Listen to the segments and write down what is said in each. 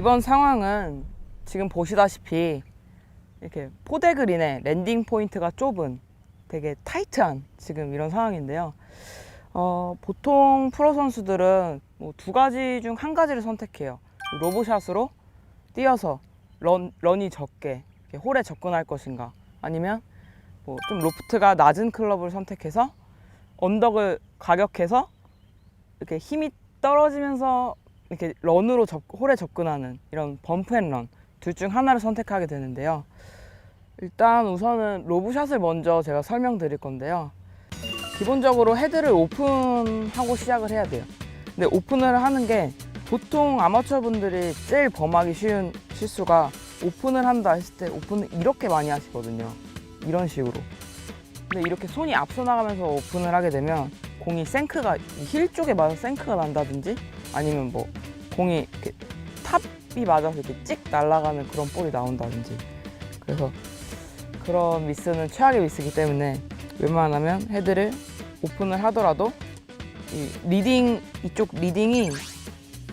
이번 상황은 지금 보시다시피 이렇게 포대 그린의 랜딩 포인트가 좁은 되게 타이트한 지금 이런 상황인데요. 어, 보통 프로 선수들은 뭐 두 가지 중 한 가지를 선택해요. 로브샷으로 뛰어서 런, 런이 적게 홀에 접근할 것인가 아니면 뭐 좀 로프트가 낮은 클럽을 선택해서 언덕을 가격해서 이렇게 힘이 떨어지면서 이렇게 런으로 접, 홀에 접근하는 이런 범프 앤런 둘 중 하나를 선택하게 되는데요. 일단 우선은 로브샷을 먼저 제가 설명드릴 건데요. 기본적으로 헤드를 오픈하고 시작을 해야 돼요. 근데 오픈을 하는 게 보통 아마추어 분들이 제일 범하기 쉬운 실수가 오픈을 한다 했을 때 오픈을 이렇게 많이 하시거든요. 이런 식으로. 근데 이렇게 손이 앞서 나가면서 오픈을 하게 되면 공이 생크가 이힐 쪽에 맞아서 생크가 난다든지 아니면 뭐 공이 이렇게 탑이 맞아서 이렇게 찍 날아가는 그런 볼이 나온다든지 그래서 그런 미스는 최악의 미스이기 때문에 웬만하면 헤드를 오픈을 하더라도 이 리딩 이쪽 리딩이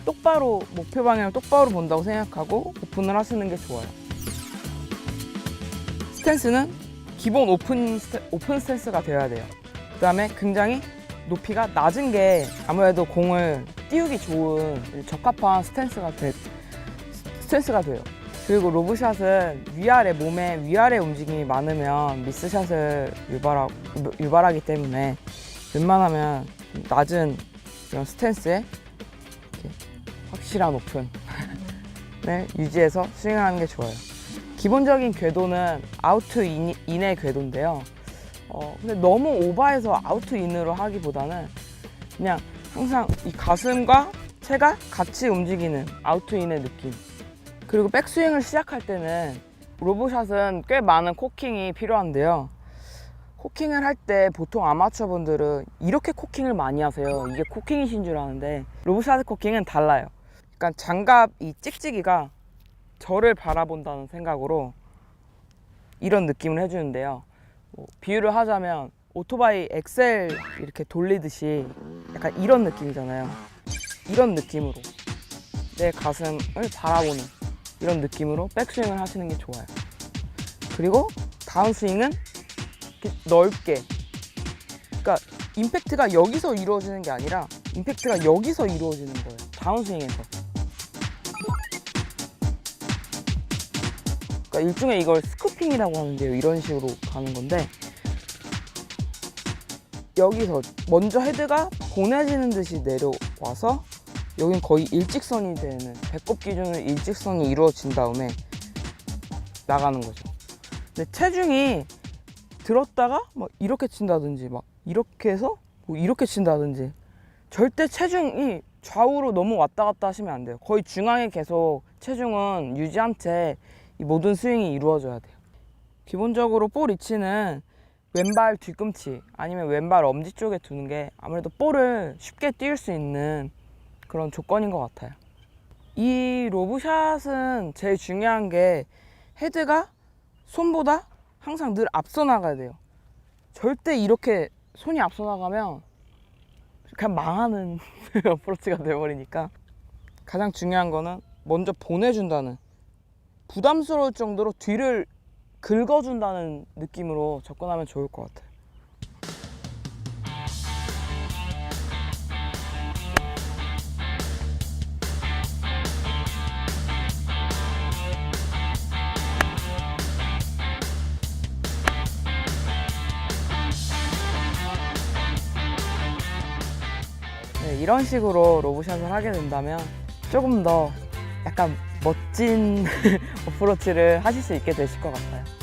똑바로 목표 방향을 똑바로 본다고 생각하고 오픈을 하시는 게 좋아요. 스탠스는 기본 오픈 스탠, 오픈 스탠스가 되어야 돼요. 그다음에 굉장히 높이가 낮은 게 아무래도 공을 띄우기 좋은 적합한 스탠스가 돼 스탠스가 돼요. 그리고 로브샷은 위아래 몸에 위아래 움직임이 많으면 미스샷을 유발하, 유발하기 때문에 웬만하면 낮은 이런 스탠스에 확실한 오픈을 유지해서 스윙하는 게 좋아요. 기본적인 궤도는 인, 인의 궤도인데요. 어, 근데 너무 오버해서 아우트 인으로 하기보다는 그냥 항상 이 가슴과 체가 같이 움직이는 아우트 인의 느낌. 그리고 백스윙을 시작할 때는 로브샷은 꽤 많은 코킹이 필요한데요. 코킹을 할 때 보통 아마추어 분들은 이렇게 코킹을 많이 하세요. 이게 코킹이신 줄 아는데 로브샷 코킹은 달라요. 그러니까 장갑 이 찍찍이가 저를 바라본다는 생각으로 이런 느낌을 해주는데요. 뭐 비유를 하자면 오토바이 엑셀 이렇게 돌리듯이 약간 이런 느낌이잖아요. 이런 느낌으로 내 가슴을 바라보는 이런 느낌으로 백스윙을 하시는 게 좋아요. 그리고 다운스윙은 이렇게 넓게 그러니까 임팩트가 여기서 이루어지는 게 아니라 임팩트가 여기서 이루어지는 거예요. 다운스윙에서. 그러니까 일종의 이걸 스쿠핑이라고 하는데요. 이런 식으로 가는 건데 여기서 먼저 헤드가 보내지는 듯이 내려와서 여긴 거의 일직선이 되는 배꼽 기준으로 일직선이 이루어진 다음에 나가는 거죠. 근데 체중이 들었다가 막 이렇게 친다든지 막 이렇게 해서 뭐 이렇게 친다든지 절대 체중이 좌우로 너무 왔다 갔다 하시면 안 돼요. 거의 중앙에 계속 체중은 유지한 채 이 모든 스윙이 이루어져야 돼요. 기본적으로 볼 위치는 왼발 뒤꿈치 아니면 왼발 엄지 쪽에 두는 게 아무래도 볼을 쉽게 띄울 수 있는 그런 조건인 것 같아요. 이 로브샷은 제일 중요한 게 헤드가 손보다 항상 늘 앞서 나가야 돼요. 절대 이렇게 손이 앞서 나가면 그냥 망하는 어프로치가 되어버리니까 가장 중요한 거는 먼저 보내준다는 부담스러울 정도로 뒤를 긁어준다는 느낌으로 접근하면 좋을 것 같아요. 네, 이런 식으로 로브샷을 하게 된다면 조금 더 약간 멋진 어프로치를 하실 수 있게 되실 것 같아요.